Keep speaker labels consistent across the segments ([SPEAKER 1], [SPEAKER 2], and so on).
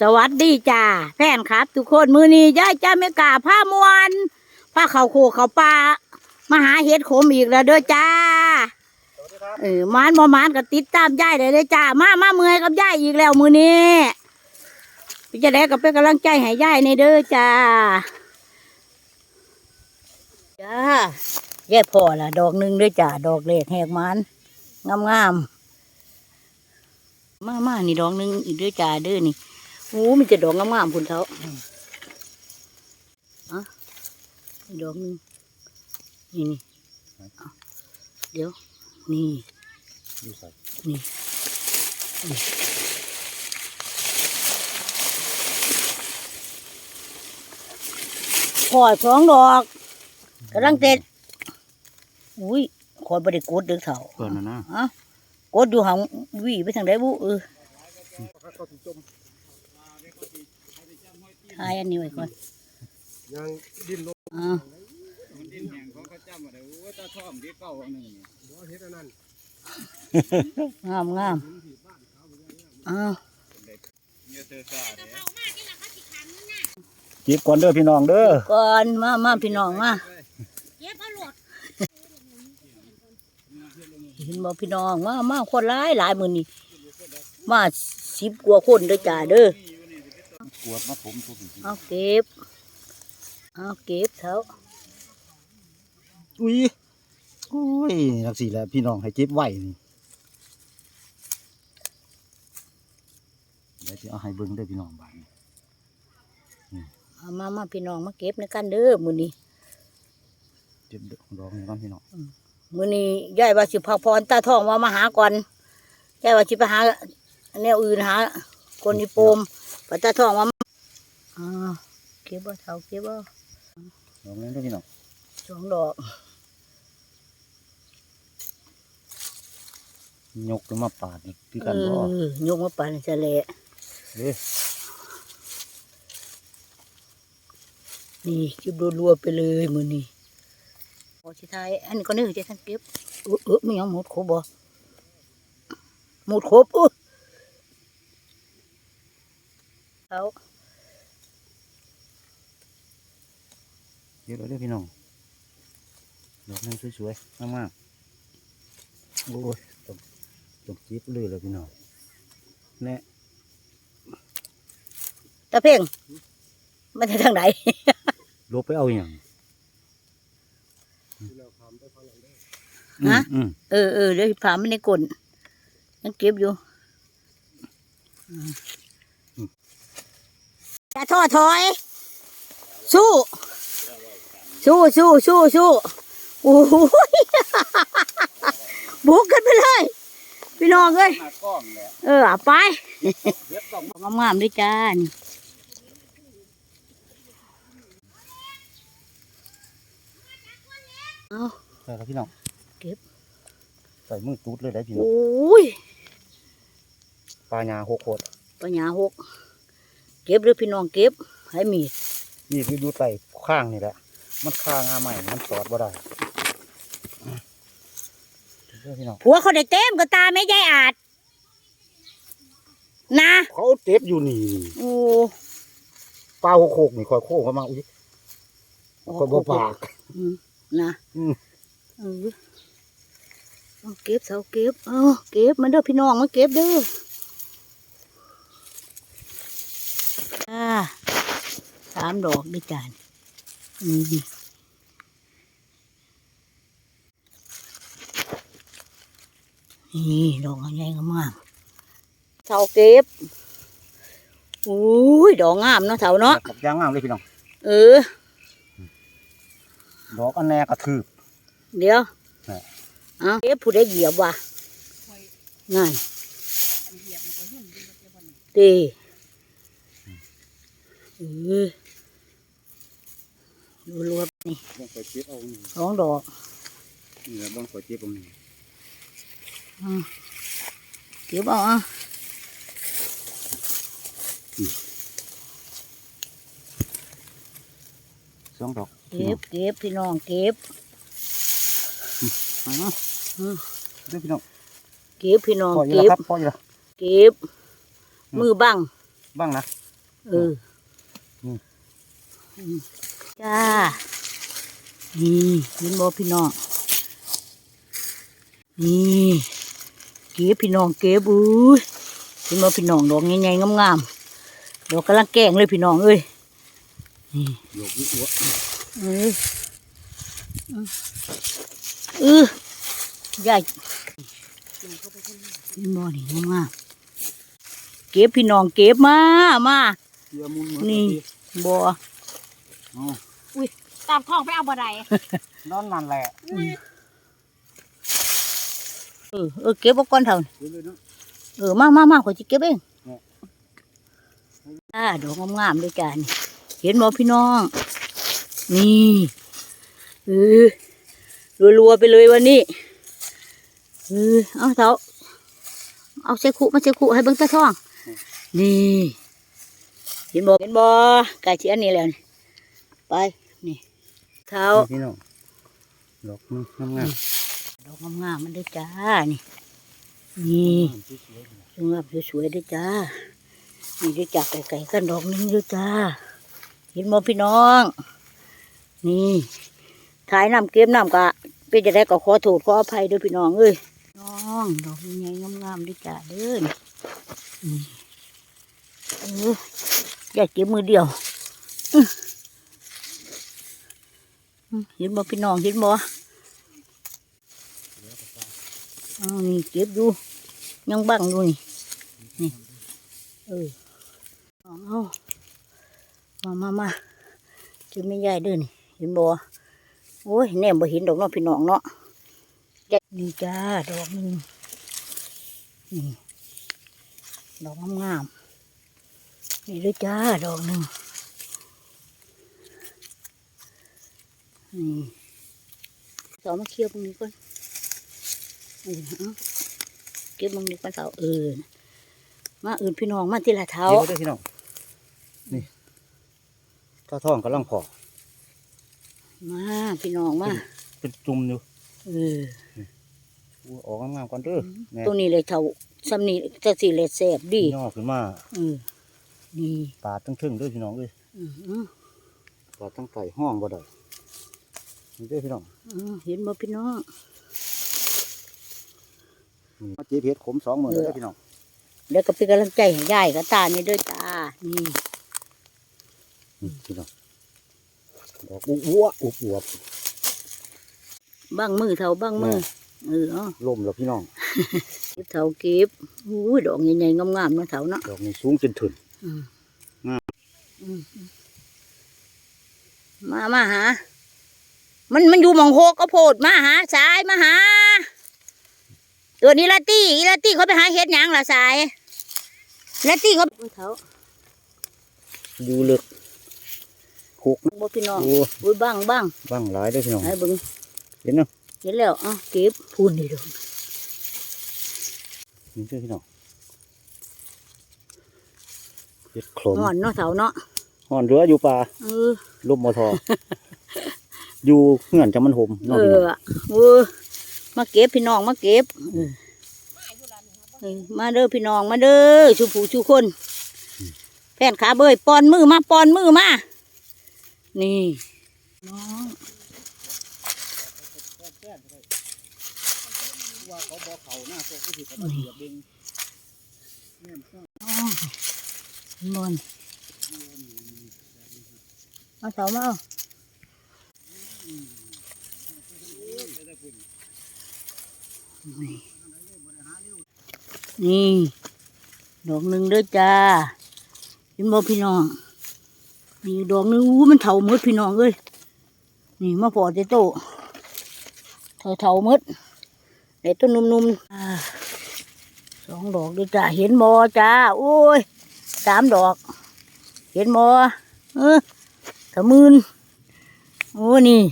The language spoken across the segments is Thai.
[SPEAKER 1] สวัสดีจ้าแฟนครับ ทุกคนมือนี้ย่ายจ้าไม่กล้าผ้ามวนผ้าเขาโคเขาปลามาหาเห็ดโขมอีกแล้วเด้อจ้าเออมานบ่มานก็ติดตามย่ายได้เลยจ้ามามาเมื่อยกับย่ายอีกแล้วมือนี้พี่จะได้ก็เป็นกำลังใจให้ย่ายในเด้อจ้าจ้าแย่พอละดอกหนึ่งเด้อจ้าดอกเล็กแหกมันงามงามๆมามานี่ดอกหนึ่งอีกเด้อจ้าเด้อนี่ โอ้มันจะดอกงามๆคุณเขาอะอีกดอกหนึงนี่นี่เอาเดี๋ยวนี่
[SPEAKER 2] ดูใส่
[SPEAKER 1] นี่นี่ขอดสองดอกกำลังเต็ดอุ้ยขอยบริกดเด้อเถ่า
[SPEAKER 2] ก่อนนะนะ
[SPEAKER 1] ฮะกดดูหางหวีไปทางใดบุเออ ทายอันนี้ไว้ก่อน
[SPEAKER 2] ยังดิ้นลง
[SPEAKER 1] อ่า
[SPEAKER 3] ดินแห้งของเขาจำมาได้โอ้ตาท่อมที่เก่าอันหนึ่ง
[SPEAKER 2] บ่เฮ็ดอันนั้น
[SPEAKER 1] งามงามอ้าว
[SPEAKER 3] เนี่ยเธอซาเด้
[SPEAKER 2] เก็บก่อนเด้อพี่น้องเด้อ
[SPEAKER 1] ก่อนมามาพี่น้องมาเห็นบ่พี่น้องมามาคนร้ายหลายมือนี่มาสิบกว่าคนเด้อจ้าเด้อ ก
[SPEAKER 2] วดมาผมทุกที
[SPEAKER 1] เอาเก็บ เอาเก็บเถอะ
[SPEAKER 2] อุ้ยโอ้ยจังซี่แหละพี่น้องให้เก็บไว้นี่เดี๋ยวสิเอาให้เบิ่งเด้อพี่น้องบาดนี้
[SPEAKER 1] เอามามาพี่น้องมาเก็บในกันเด้อมือนี้
[SPEAKER 2] เก็บดอกนี้ก่อนพี่น้อง
[SPEAKER 1] มือนี้ยายว่าสิพักพรตาทองว่ามาหาก่อนยายว่าสิไปหาแนวอื่นหาคนอีโปมปตาทองว่ามา อ่าเก็บบ่เท่าเก็บบ่
[SPEAKER 2] ดอกนี้เด้อพี่น้อง
[SPEAKER 1] สองดอก
[SPEAKER 2] ยกขึ้นมาปาดนี่คือ
[SPEAKER 1] เอ
[SPEAKER 2] กันบ่
[SPEAKER 1] อยกมาปั่นจะเละ
[SPEAKER 2] เด้อ
[SPEAKER 1] นี่เก็บรัวๆไปเลยมือนี้พอชิไทายอันนี้ก็นึกจะท่านเก็บเออเออไม่ยังหมดครบบ่หมดครบอุ้ยเอา
[SPEAKER 2] เก็บเอาเด้อพี่น้องดอกนั้นสวยๆมากๆโอ้ยต้องต้องเก็บเลยล่ะพี่น้องแน่
[SPEAKER 1] ตาเพ่งมันจะทางไหน
[SPEAKER 2] ลบไปเอาอย่าง
[SPEAKER 1] ฮะ
[SPEAKER 2] อืม
[SPEAKER 1] เออเออเดี๋ยวผ่ามันในกลนยังเก็บอยู่อืมอย่าท้อถอย สู้ สู้สู้สู้สู้โอ้โหบุกกันไปเลย พี่น้องเอ้ย
[SPEAKER 3] หน้ากล้องแหละ
[SPEAKER 1] เออเอาไป
[SPEAKER 3] เฮ็ดต้อง
[SPEAKER 1] งามๆด้วยจ้านี่เอา
[SPEAKER 2] ใช่ครับพี่น้อง
[SPEAKER 1] เก็บ
[SPEAKER 2] ใส่มือตูดเลยได้พี่น้อง
[SPEAKER 1] โอ้ย
[SPEAKER 2] ปลาหยาหกโคตร
[SPEAKER 1] ปัญญาหกเก็บหรือพี่น้องเก็บให้มีด
[SPEAKER 2] นี่คือดูไต่ข้างนี่แหละ มันข้างอาใหม่ มันสอดบ่ได้เด้อพี่น้อง
[SPEAKER 1] ผัวเขาได้เต็มก็ตาไม่ยายอาจ นะ
[SPEAKER 2] เขาเจ็บอยู่นี่
[SPEAKER 1] โอ้
[SPEAKER 2] ปลาหกโคกนี่คอยโคกเข้ามาอุ้ยคอยบ่ปาก
[SPEAKER 1] อืมนะ
[SPEAKER 2] อืม
[SPEAKER 1] เออเอาเก็บเสาเก็บเอาเก็บมาเด้อพี่น้องมาเก็บเด้ออ่าสามดอกด้วยกันอืม นี่ดอกใหญ่งามๆเสาเก็บอุ้ยดอกงามเนาะเสาเนาะ
[SPEAKER 2] กับยางงามเลยพี่น้อง
[SPEAKER 1] เออ
[SPEAKER 2] ดอกอันแนกระทืบ
[SPEAKER 1] เดี๋ยว
[SPEAKER 2] ฮะ
[SPEAKER 1] เอาเอ๊ะผู้ได้เหยียบว่ะนั่นตีเออ ดูรวบนี่
[SPEAKER 2] บ้องคอยเจ็บเอานี่
[SPEAKER 1] สองดอก
[SPEAKER 2] นี่แหละบ้องคอยเจ็บเอานี่
[SPEAKER 1] อืมเก็บเอาอะ
[SPEAKER 2] สองดอก
[SPEAKER 1] เก็บเก็บพี่น้องเก็บ
[SPEAKER 2] อ๋อ
[SPEAKER 1] อืม
[SPEAKER 2] เด้อพี่น้อง
[SPEAKER 1] เก็บพี่น้อง
[SPEAKER 2] พออยู่
[SPEAKER 1] เก็
[SPEAKER 2] แล้ว
[SPEAKER 1] บ
[SPEAKER 2] ครับพออยู่แล้ว
[SPEAKER 1] เก็บ มือบัง
[SPEAKER 2] บ้างนะ
[SPEAKER 1] เออ
[SPEAKER 2] อืม
[SPEAKER 1] อืม จ้า นี่เห็นบ่พี่น้อง นี่เก็บพี่น้องเก็บอุ้ยเห็นบ่พี่น้องดอกใหญ่ๆงามๆ ดอกกำลังแกงเลยพี่น้องเอ้ย นี่
[SPEAKER 2] หยกวิวะ
[SPEAKER 1] เออเออใหญ่เห็นบ่นี่งามๆเก็บพี่น้องเก็บมา มา
[SPEAKER 2] เสียมุนเหมือน
[SPEAKER 1] นี่บ่
[SPEAKER 2] อ๋อ
[SPEAKER 4] ตามท้องไปเอาบ่ได้
[SPEAKER 2] นอนนั่นแหละ
[SPEAKER 1] เออเออเก็บเอาก่อนเท่านี้
[SPEAKER 2] เดี๋ยวเลยเนาะ
[SPEAKER 1] เออมามามาขอยจะเก็บเอง
[SPEAKER 2] เนี่ย
[SPEAKER 1] อ่าดอกงามๆด้วยกันเห็นบ่พี่น้อง นี่เออรัวๆไปเลยวันนี้เออเอาเถาเอาเสคุมาเสคุให้เบิ่งตาท้อง นี่ เห็นบ่เห็นบ่ไก่เชียนนี่แล้วนี่ ไปนี่ เท้า
[SPEAKER 2] พี่น้องดอกนึงงาม
[SPEAKER 1] ดอกงามๆมันด้วยจ้านี่นี่
[SPEAKER 2] ๆสวยๆ
[SPEAKER 1] สวยสวยๆด้วยจ้านี่ด้วยจากไก่ๆกันดอกหนึงด้วยจ้าเห็นมอพี่น้อง นี่ถ่ายน้ำเก็บน้ำกะเป็นจะได้ก็ขอโทษขออภัยด้วยพี่น้องเอ้ยน้องดอกใหญ่ๆงามๆด้วยจ้าเด้อนี่นี่เอออยากเก็บมือเดียวอื้ออื้อ เห็นบ่พี่น้องเห็นบ่อานี่เก็บอยู่ยังบังอยู่นี่นี่เออเอาเอามามามาจะไม่ใหญ่เด้อนี่เห็นบ่โอ้ยแน่บ่เห็นดอกเนาะพี่น้องเนาะนี่จ้าดอกหนึงนี่ดอกงามๆนี่ด้วยจ้าดอกหนึ่ง นี่สองมาเคี่ยวตรงนี้ก่อนเออเอาเก็บมึงนี่ก่อนเสาเออมาอื่นพี่น้องมาทีละเท้า
[SPEAKER 2] เดี๋ยวได้อพี่น้องนี่ถ้าท้องกำลังพอ
[SPEAKER 1] มาพี่น้องมา
[SPEAKER 2] เป็นจุ่มอยู่
[SPEAKER 1] เออ
[SPEAKER 2] อู้ออกงามๆก่อนเด้อแม่
[SPEAKER 1] ตัวนี้เลยเท่าซ้ำนี้จะสีเลยแสบดี
[SPEAKER 2] ย่อขึ้นมา
[SPEAKER 1] เออนี่
[SPEAKER 2] ปาดทั้งเทึ่งเด้อพี่น้องเอ้ย
[SPEAKER 1] อือหือ
[SPEAKER 2] ปาดทั้งไก่ห้องบ่ได้ นี่เด้อพี่น้อง
[SPEAKER 1] อือเห็นบ่พี่น้อง
[SPEAKER 2] นี่มาเจี๊ยบเห็ดขมสองมือเด้อพี่น้อง
[SPEAKER 1] แล้วก็เป็นกำลังใจให้ยายกับตานี่ด้วยตานี่
[SPEAKER 2] นี่พี่น้องดอกอ้วอวบ
[SPEAKER 1] บ้างมือเท่าบ้างมือเออเอา
[SPEAKER 2] ๆล่มแล้วพี่น้อง
[SPEAKER 1] เก็บเท่าเก็บอู้ยดอกใหญ่ๆงามๆเนาะเท่าเนาะ
[SPEAKER 2] ดอกนี้สูงจนถึง
[SPEAKER 1] อืม
[SPEAKER 2] งาม
[SPEAKER 1] อืมมามาหา มันมันอยู่หมองโฮกก็โพดมาหาสายมาหา ตัวนี้ละตี้อีละตี้เขาไปหาเห็ดหยังล่ะสายละตี้เขาเขา
[SPEAKER 2] อยู่เลึกหกนะ
[SPEAKER 1] บ่พี่น้อง
[SPEAKER 2] โอ้
[SPEAKER 1] อุ้ยบ้างบ้าง
[SPEAKER 2] บ้างหลายเด้อพี่น้อง
[SPEAKER 1] ให้เบิ่ง
[SPEAKER 2] เห็นเนาะ
[SPEAKER 1] เห็นแล้วเอะเก็บพูนนี่เดู
[SPEAKER 2] นี่เด้อพี่น้องเห็ดโขลม
[SPEAKER 1] ห่อนเนาะเสาเนาะ
[SPEAKER 2] ห่อนเรืออยู่ป่า
[SPEAKER 1] เออ
[SPEAKER 2] ลมมอทอ อยู่เงื่อนจะมันห่ม
[SPEAKER 1] เอ
[SPEAKER 2] เนาะพี่น้อง
[SPEAKER 1] อเออมาเก็บพี่น้องมาเก็บเออเออมาเด้อพี่น้องมาเด้อชูผู้ชูคนแฟนขาเบยปอนมือมาปอนมือมานี่น้อง
[SPEAKER 2] ว่าเขาบอกเขาหน้าตัวก็ถือเขา
[SPEAKER 1] นี่
[SPEAKER 2] เอง
[SPEAKER 1] น้องบนเอาเสามาเอา นี่ดอกหนึ่งเด้อจ้าเห็นบ่พี่น้องนี่ดอกหนึงอู้มันเถาหมดพี่น้องเอ้ยนี่มาพอเตโตเถาเถาๆหมดเด็ดต้นนุ่มๆสองดอกเด้อจ้าเห็นบ่จ้าโอ้ยสามดอก เห็นบ่เออถมืน โอ้นี่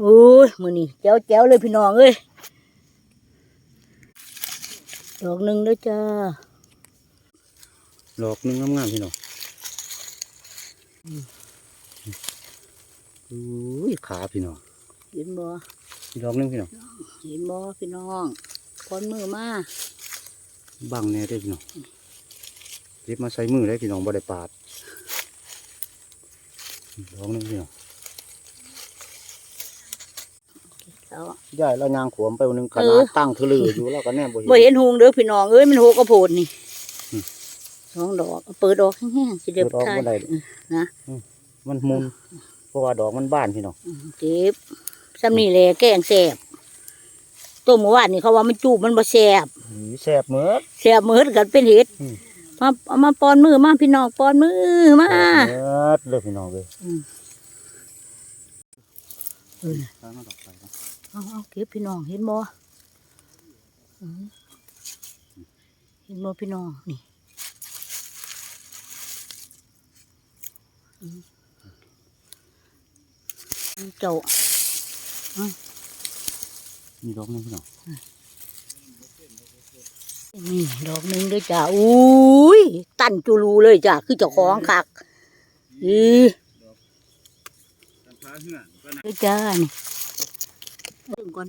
[SPEAKER 1] โอ้ยมือนี่แจ๋วแจ๋วๆเลยพี่น้องเอ้ยดอกหนึ่งเด้อจ้า
[SPEAKER 2] ดอกหนึงงามๆพี่น้องอุ้ยขาพี่น้อง
[SPEAKER 1] เห็นบ่
[SPEAKER 2] อีกดอกหนึงพี่น้อง
[SPEAKER 1] เห็นบ่พี่น้องพอนมือมา
[SPEAKER 2] บังแน่เด้อพี่น้องเก็บมาใส่มือได้พี่น้องบ่ได้ปาดดอกหนึงพี่น้อง
[SPEAKER 1] แล้ว
[SPEAKER 2] ยายเรายางขวมไปวันหนึงข
[SPEAKER 1] เอ
[SPEAKER 2] นา
[SPEAKER 1] อ
[SPEAKER 2] ดตั้งทะลืออยู่แล้วก็แน่บ่เห็น
[SPEAKER 1] บ่เห็นหุงเด้อพี่น้องเอ้ยมันโหกระโพดนี่
[SPEAKER 2] อืม
[SPEAKER 1] สองดอกเอาเปิดออกแห้งๆสิเดี๋ยว
[SPEAKER 2] เปิดออก
[SPEAKER 1] ทาย
[SPEAKER 2] บ่ได้
[SPEAKER 1] นะ
[SPEAKER 2] มันมุนเพราะว่าดอกมันบานพี่น้อง
[SPEAKER 1] อืมเก็บซ้ำนี่แหละแกงแซ่บต้มเมื่อวานนี่เขาว่ามันจูบมันบ่แซ่บ
[SPEAKER 2] หือแซ่บเหมือด
[SPEAKER 1] แซ่บเหมือนกันเป็นเห็ด
[SPEAKER 2] อืม
[SPEAKER 1] มาเอามาปอนมือมาพี่น้องปอนมือมา
[SPEAKER 2] แซ่บเหมือดเลยพี่น้องเลย
[SPEAKER 1] อืม เออ
[SPEAKER 2] เอามาดอกไปครับ
[SPEAKER 1] เอาเอาเก็บพี่น้องเห็นบ่อืมเห็นบ่พี่น้องนี่อืมเจ้า
[SPEAKER 2] มีดอกหนึงพี่น้อง
[SPEAKER 1] นี่ดอกหนึ่งด้วยจ้าอุ้ยตันจูรูเลยจ้าคือเจ้าของคักอี
[SPEAKER 3] ตันพาเหือนก็นะ
[SPEAKER 1] ด้วยจ้านี่ เบิ่งก่อน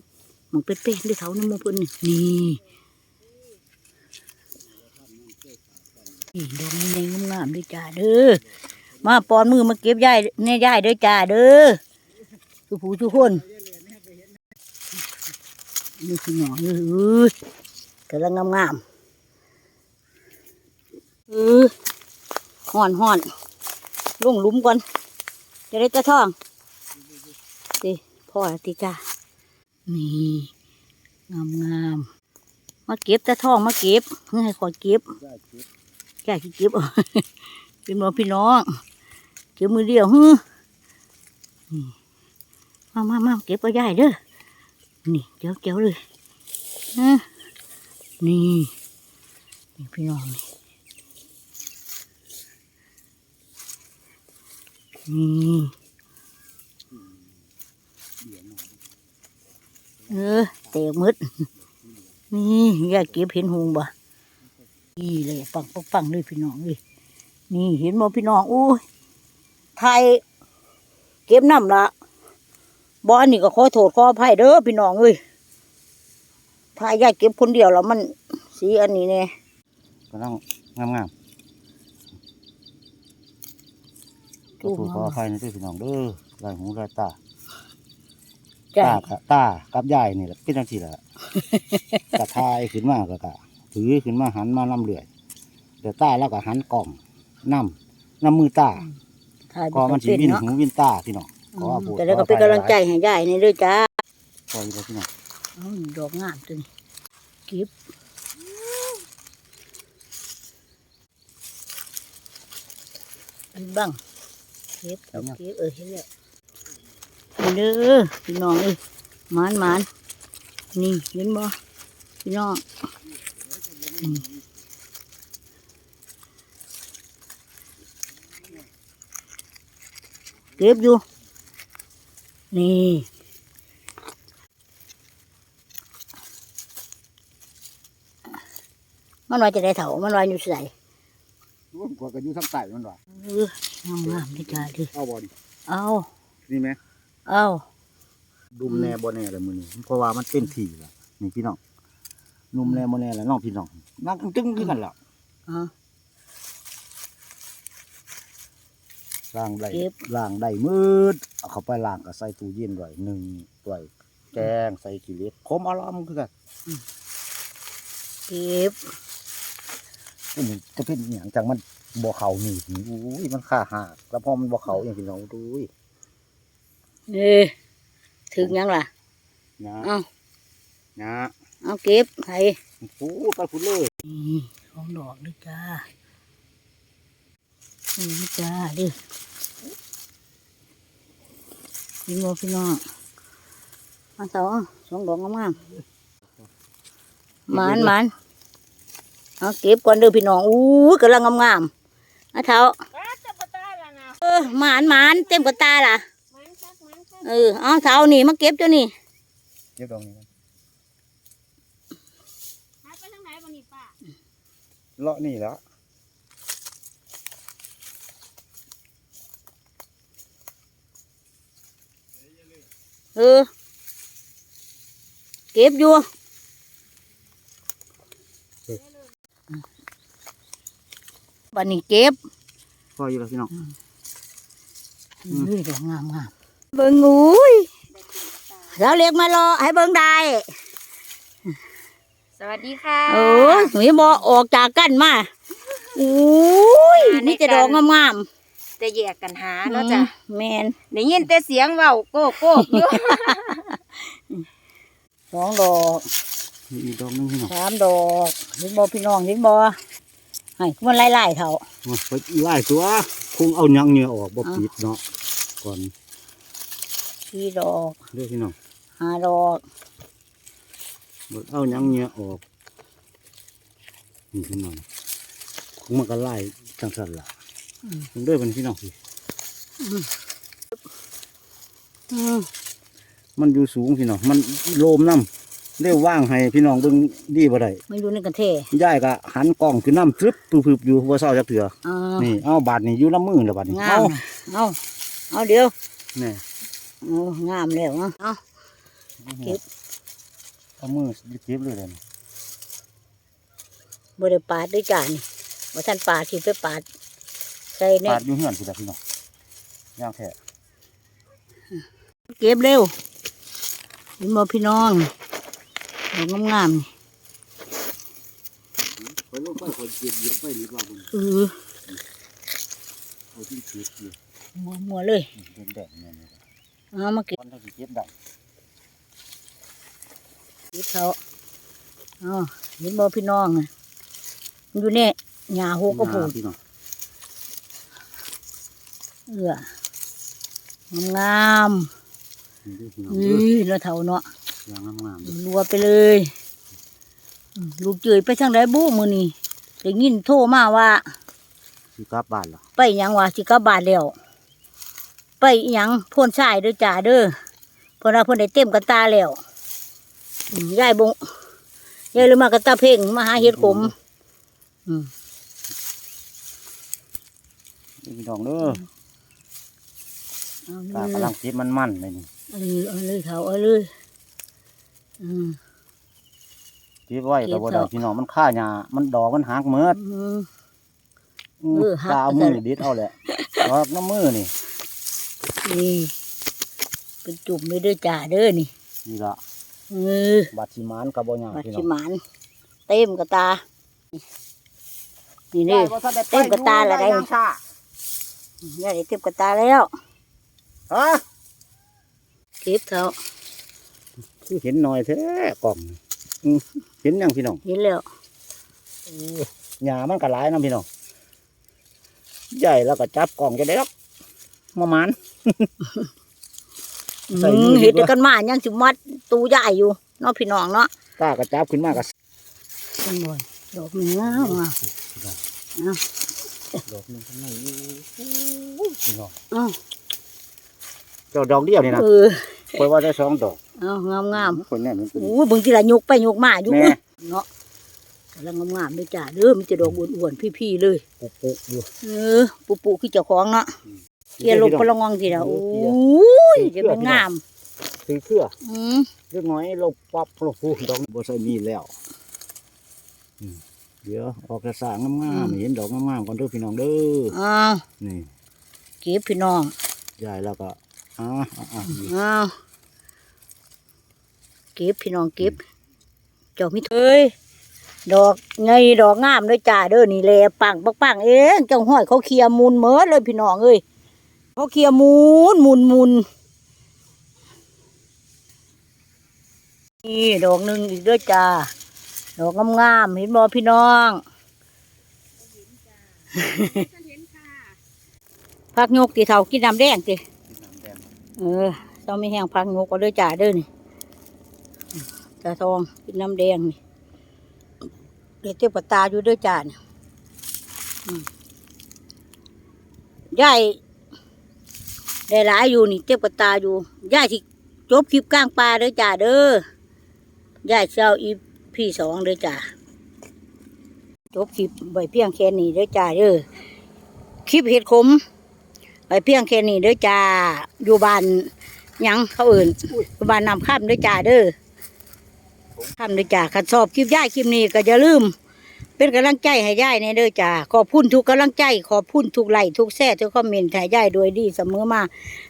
[SPEAKER 1] หมึงเป็ดๆด้วยเท้าน้ำมันเพิ่นนี่นี่นี่ดอกนี้ในงามๆด้วยจ้าเด้อมาปอนมือมาเก็บย่ายแน่ย่ายด้วยจ้าเด้อทุผู้ทุกคนนี่คือหน่อยเอ้ยกำลังงามๆเออห่อนห่อนลงหลุมก่อนจะได้กระท่องดิพ่อติจ้า นี่งามงามมาเก็บแตะท่องมาเก็บเพื่อให้ขอยเก็บแก่ที่เก็บเอาเป็นหมอพี่น้อง เก็บมือเดียวฮึนี่มามามาเก็บก็ได้เด้อนี่เจ้าเจ้าเลยนะนี่นี่พี่น้องนี่นี่ เออเตะมืดนี่อยากเก็บเห็นหงบ่นี่เลยฟังฟังฟังเลยพี่น้องเลยนี่เห็นบ่พี่น้องอู้ยไทยเก็บน้ำละบ่อันนี้ก็ขอโทษขออภัยเด้อพี่น้องเอ้ยถ้าอยากเก็บคนเดียวแล้วมันสีอันนี้เนี่ย
[SPEAKER 2] กำลังงามๆขอโทษขออภัยในที่พี่น้องเด้อลายหูลายตา
[SPEAKER 1] จ้ะ
[SPEAKER 2] ตากับตากับยายนี่แหละเป็นจังซี่แหละกระทายขึ้นมากะกะถือขึ้นมาหันมาน้ำเลื่อยเดี๋ยวตาแล้วก็หันกล่องน้ำน้ำมือตา
[SPEAKER 1] ถ่าย
[SPEAKER 2] ก็มันสิ
[SPEAKER 1] เป็น
[SPEAKER 2] วิน
[SPEAKER 1] เนาะ
[SPEAKER 2] หูวินตาพี่น้องขอพูด
[SPEAKER 1] แต่แล้วก็เป็นกำลังใจให้ยายนี่ด้วยจ้า
[SPEAKER 2] ขออยู่พี่น้อง
[SPEAKER 1] เอาดอกงามตัวนี้เก็บอันบ้างเก็บเอาเก็บเออเห็นแล้วนี่ เด้อพี่น้องเอ้ยหมานหมานนี่เห็นบ่พี่น้องอืมเก็บอยู่ นี่มันว่าจะได้เถามันว่าอยู่ใส่
[SPEAKER 2] กว่าก็อยู่ทางใต้มันว่า
[SPEAKER 1] เอองามงามๆดีจ้าดิ
[SPEAKER 2] เอาบ่ดิ
[SPEAKER 1] เอา
[SPEAKER 2] นี่ไหม
[SPEAKER 1] เอา
[SPEAKER 2] ดุมแน่บ่แน่ละมื้อนี้เพราะว่ามันเป็นที่ละนี่พี่น้องนุ่มแน่บ่แน่ละน้องพี่น้องนั่งจึ้งคือกันล่ะ
[SPEAKER 1] เอา
[SPEAKER 2] ล้างได้
[SPEAKER 1] เก็บ
[SPEAKER 2] ล้างได้มืดเอาเข้าไปล้างก็ใส่ตู้เย็นไว้หนึ่งไว้แกงใส่ขี้เหล็กคมอารมณ์คือกัน
[SPEAKER 1] เก็บ
[SPEAKER 2] อันนี้จะเป็นอหย่างจังมันบ่เขาหนีบนี่อุ้ยมันค่าหักแล้วพอมันบ่เขาอย่างพี่น้องดูอุ้ย
[SPEAKER 1] เอ้ถึงยังล่ะ
[SPEAKER 2] นะ
[SPEAKER 1] เอา
[SPEAKER 2] นะ
[SPEAKER 1] เอาเก็บให้
[SPEAKER 2] ปูไปพุ่นเลย
[SPEAKER 1] นี่ของดอกด้วยจ้านี่จ้าดิพี่น้องพี่น้องมาสองสองดอกงามๆหมานหมานเอาเก็บก่อนเด้อพี่น้องอู้ยกำลังงามๆนะเท้า
[SPEAKER 4] ป้าจะปตาแล้วนะ
[SPEAKER 1] เออหมานหมานเต็มกระตาล่ะ
[SPEAKER 4] มันคักมันคัก
[SPEAKER 1] เออเอาเท้านี่มาเก็บเจ้านี่
[SPEAKER 2] เก็บตรงนี้
[SPEAKER 4] หายไปทางไหนบ่นี่ป้า
[SPEAKER 2] เลาะนี่แล้ว
[SPEAKER 1] เออ เก็บอยู่บันนี้เก็บ
[SPEAKER 2] พออยู่แล้วพี่น้องม
[SPEAKER 1] นี่ดอกงามงาม เบิ่งอุ้ยเราเรียกมารอให้เบิ่งได้
[SPEAKER 4] สวัสดีค่ะ
[SPEAKER 1] โอ้ยหนุ่ยบอออกจากกันมาอุ้ยนี่จะดอกงาม
[SPEAKER 4] จะแยกกันหา
[SPEAKER 1] ๆ
[SPEAKER 4] เนาะจ้ะ
[SPEAKER 1] แมน
[SPEAKER 4] ได้ยินแต่เสียงเว้าโก้โก้อยู่
[SPEAKER 1] สองดอก
[SPEAKER 2] มีอีกดอกหนึงพี่น้อง
[SPEAKER 1] สามดอกเห็นบอพี่น้องเห็นบอให้มันไล่ๆเท่า
[SPEAKER 2] โอ้ยไปไล่ตัวคงเอาหยังเหงื่อออกบ่ปิดเนาะก่อน
[SPEAKER 1] สี่ดอก
[SPEAKER 2] เด้อพี่น้อง
[SPEAKER 1] ห้าดอก
[SPEAKER 2] บ่เอาหยังเหงื่อออกนี่พี่น้องคงมันก็ไล่จังซั่นล่ะผมเด้อมันพี่น้องสิ
[SPEAKER 1] อืม
[SPEAKER 2] มันอยู่สูงพี่น้องมันโลมน้ำเรียว่างให้พี่น้องเบิ่งดีบ่ได้
[SPEAKER 1] ไม่รู้ในกันเท
[SPEAKER 2] ยายก็หันกล้องขึ้นน้ำทรึบพึบๆอยู่บ่เศร้าจักเถื่อ
[SPEAKER 1] อ่า
[SPEAKER 2] นี่เอาบาดนี่อยู่ลำมือแล้วบาดนี่
[SPEAKER 1] งา
[SPEAKER 2] เอา
[SPEAKER 1] มนะเอาเอาเดี๋ยว
[SPEAKER 2] นี่
[SPEAKER 1] เอางามแล้วเนาะเอาเก็บ
[SPEAKER 2] เอามือเก็บเลยเลยนี่
[SPEAKER 1] บริปาดด้วยจานว่าท่านปาดที่ไปปาดใส่เนี่
[SPEAKER 2] บายดอยู่เฮือนพี่น้องพี่น้องย่างแท้
[SPEAKER 1] เก็บเร็วเห็นบ่พี่น้องดอกงามๆนี่
[SPEAKER 2] ไปลงไปคนเก็บเยอะไปหรือว่าบุญ
[SPEAKER 1] เออ
[SPEAKER 2] เอาที่เก็บอยู่
[SPEAKER 1] มัวมัวๆเลย
[SPEAKER 2] เป็นแดงเนี่ยนี่
[SPEAKER 1] เอามาเก็บ
[SPEAKER 2] วันที่เก็บได้
[SPEAKER 1] เก็บเขาเอาเห็นบ่พี่น้องน่ะมันอยู่เนี่ยหญ้าโหกก็พูด
[SPEAKER 2] พี่น้อง
[SPEAKER 1] เอองาม
[SPEAKER 2] นี่เด้อพี่น้
[SPEAKER 1] ๆ
[SPEAKER 2] อง
[SPEAKER 1] อื
[SPEAKER 2] เด้อ
[SPEAKER 1] อแล้วเท่าเนาะ
[SPEAKER 2] ย่างงามๆเด้อ
[SPEAKER 1] รัวไปเลยอืมลูกเจยไปทางไหนบุมือนี่ได้ยินโทรมาว่า
[SPEAKER 2] สิกลับบ้านเหรอ
[SPEAKER 1] ไปหยังว่าสิกลับบ้านแล้ว ไปอิหยังพ่นทรายเด้อจ่าเด้อเพนว่าเพ่นได้เต็มกันตาแล้วอืมยายบงยายเลยมากระตาเพ่งมาหาเห็ดขมอืม
[SPEAKER 2] นี่พี่น้องเด้อ
[SPEAKER 1] เอา
[SPEAKER 2] ตา
[SPEAKER 1] เลย
[SPEAKER 2] กำลังเก็บมันๆเลยนี่
[SPEAKER 1] เอาเลยเอาเลยเขาเอาเลยอืม
[SPEAKER 2] เก็บไว้
[SPEAKER 1] เก็
[SPEAKER 2] แต่
[SPEAKER 1] บ
[SPEAKER 2] บ่
[SPEAKER 1] เถ
[SPEAKER 2] ได้
[SPEAKER 1] อะ
[SPEAKER 2] พี่น้องมันค่าหญ้ามันดอกมันหักเมิด
[SPEAKER 1] อืม
[SPEAKER 2] อืม
[SPEAKER 1] เออหัก
[SPEAKER 2] ตาเอามือนี่ดิดเอาแหละดอกน้ำมือนี่
[SPEAKER 1] นี่เป็นจุ่มเลยเด้อจ่าเด้อนี่
[SPEAKER 2] นี่ล่ะ
[SPEAKER 1] เออ
[SPEAKER 2] บัดสิมานกับบ่ยาก
[SPEAKER 1] บัด
[SPEAKER 2] พี่น้
[SPEAKER 1] ชิ
[SPEAKER 2] อง
[SPEAKER 1] หมาน เต็มกระตา นี่นี่เต็มกระตาละได้
[SPEAKER 2] ยังช้า
[SPEAKER 1] นี่ได้เต็มกระตาแล้ว
[SPEAKER 2] ฮะ
[SPEAKER 1] เก็บเถอะ
[SPEAKER 2] คือเห็นหน่อยแท้กล่องนี่อืมเห็นยังพี่น้อง
[SPEAKER 1] เห็นแล้ว
[SPEAKER 2] หญ้ามันก็หลายนะพี่น้องใหญ่แล้วก็จับกล่องจะได้หรอกมามัน ใส่
[SPEAKER 1] อื
[SPEAKER 2] มื
[SPEAKER 1] ม
[SPEAKER 2] อดีกว่า
[SPEAKER 1] เห็ดกันมายังสิมัดตูใหญ่อยู่เนาะพี่น้องเนาะ
[SPEAKER 2] ตาก็จับขึ้นมาก็
[SPEAKER 1] เป็นบ่อยดอกหนึ่งงามอะ
[SPEAKER 2] ดอกหนึงข้างในอยู่พี่น้อง
[SPEAKER 1] อ้าว
[SPEAKER 2] เจ้าดอกเดียวนี่นะ
[SPEAKER 1] เออ
[SPEAKER 2] คอยว่าได้สองดอก
[SPEAKER 1] เอางามงาม
[SPEAKER 2] คนแน่มันเป็น
[SPEAKER 1] ๆโอ้ยบางทีละยกไปยกมาอยู่
[SPEAKER 2] แม่
[SPEAKER 1] เนาะกำลังงามๆเลยจ้าเด้อมันจะดอกอ้วนๆพี่ๆเลย
[SPEAKER 2] ปุกปุกอยู่
[SPEAKER 1] เออปูปูคือเจ้าของเนาะ เกียร์ลงพลงองทีละโอ้ยจะเป็นงาม
[SPEAKER 2] ถือเครือ
[SPEAKER 1] อืม
[SPEAKER 2] เล็กน้อยเราปับเราพูดดอกบัวใส่มีแล้วอืมเดี๋ยวออกกระสางงามๆเห็นดอกงามๆก่อนเด้อพี่น้องเด้อ
[SPEAKER 1] อ้าว
[SPEAKER 2] นี่
[SPEAKER 1] เก็บพี่น้อง
[SPEAKER 2] ยายแล้วก็อ่าอ่าอ่านี่
[SPEAKER 1] อ้าวเก็บพี่น้องเก็บเจ้ามิเอ้ยดอกไงดอกงามเลยจ้าเด้อนี่แหละปังปังปังเองเจ้าห้อยเขาเคลียร์มูลเมิดเลยพี่น้องเอ้ย เขาเคลียร์มูลมูลมูลนี่ดอกหนึ่งอีกเด้อจ้าดอกงามๆเห็นบ่พี่น้องพักยกตีเท่ากินน้ำแดงติเออเราไม่แห้งพักงกก็เด้อจ่าเด้อนี่ตาทองกินน้ำแดงนี่เดี๋ยวเต็มปตาอยู่เด้อจ่าเนี่ยอืมยาย ได้หลายอยู่นี่เต็มปตาอยู่ย่าที่จบคลิปกลางปลาเด้อจ่าเด้อย่าเช้าอีพี่สองเด้อจ่าจบคลิปใบเพียงแค่นี้เด้อจ่าเด้อคลิปเห็ดขมไปเพียงแค่นี้เด้อจ้าอยู่บ้านยังเขาอื่นอยู่บ้านนำข้ามเด้อจ้าเด้อข้ามเด้อจ้าขันชอบคลิปย่าคลิปนี้ก็อย่าลืม เป็นกำลังใจให้ยายในเด้อจ้าขอบคุณทุกกำลังใจ ขอบคุณทุกไลค์ทุกแซ่ทุกคอมเมนต์ให้ยายโดยดีเสมอมา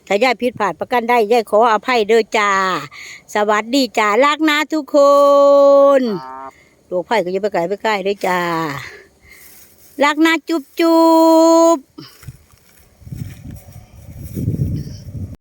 [SPEAKER 1] ถ้ายายผิดพลาดประกันได้ยายขออภัยเด้อจ้า สวัสดีจ้ารักนะทุกคนลูกไผ่ก็จะไปไกลไปใกล้เด้อจ้ารักนะจุ๊บจุ๊บ